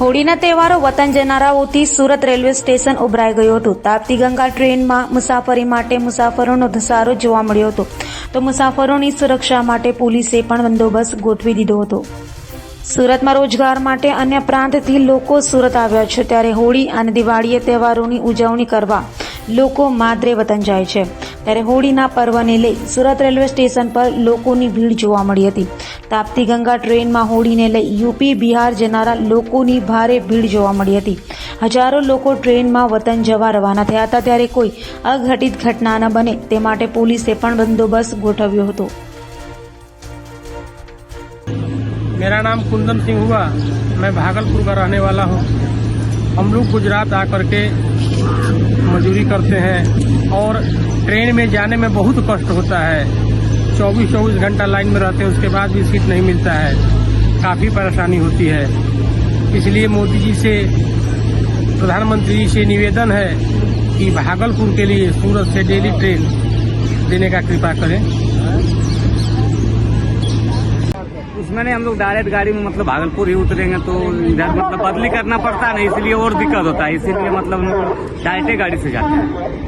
હોળીના તહેવારો વતન જનારાઓથી સુરત રેલવે સ્ટેશન ઉભરાઈ ગયું હતું તાપતી ગંગા ટ્રેનમાં મુસાફરી માટે મુસાફરોનો ધસારો જોવા મળ્યો હતો તો મુસાફરોની સુરક્ષા માટે પોલીસે પણ બંદોબસ્ત ગોઠવી દીધો હતો સુરતમાં રોજગાર માટે અન્ય પ્રાંતથી લોકો સુરત આવ્યા છે ત્યારે હોળી અને દિવાળીએ તહેવારોની ઉજવણી કરવા લોકો માદરે વતન જાય છે રે હોળી ના પર્વને લઈ સુરત રેલવે સ્ટેશન પર લોકોની ભીડ જોવા મળી હતી તાપ્તી ગંગા ટ્રેન માં હોળીને લઈ યુપી બિહાર જનારા લોકોની ભારે ભીડ જોવા મળી હતી હજારો લોકો ટ્રેન માં વતન જવા રવાના થાતા ત્યારે કોઈ અઘટિત ઘટના ના બને તે માટે પોલીસે પણ બંદોબસ્ત ગોઠવ્યો હતો મેરા નામ કુંજમ ਸਿੰਘ હુઆ મેં ભાગલપુર કા રહેને વાલા હું હમ લોકો ગુજરાત આકરકે મજૂરી કરતે હે ઓર ट्रेन में जाने में बहुत कष्ट होता है चौबीस चौबीस घंटा लाइन में रहते हैं उसके बाद भी सीट नहीं मिलता है काफ़ी परेशानी होती है इसलिए मोदी जी से प्रधानमंत्री जी से निवेदन है कि भागलपुर के लिए सूरत से डेली ट्रेन देने का कृपा करें उसमें नहीं हम लोग डायरेक्ट गाड़ी में मतलब भागलपुर ही उतरेंगे तो इधर मतलब बदली करना पड़ता है ना इसलिए और दिक्कत होता है इसीलिए मतलब हम लोग डायरेक्ट गाड़ी से जाते हैं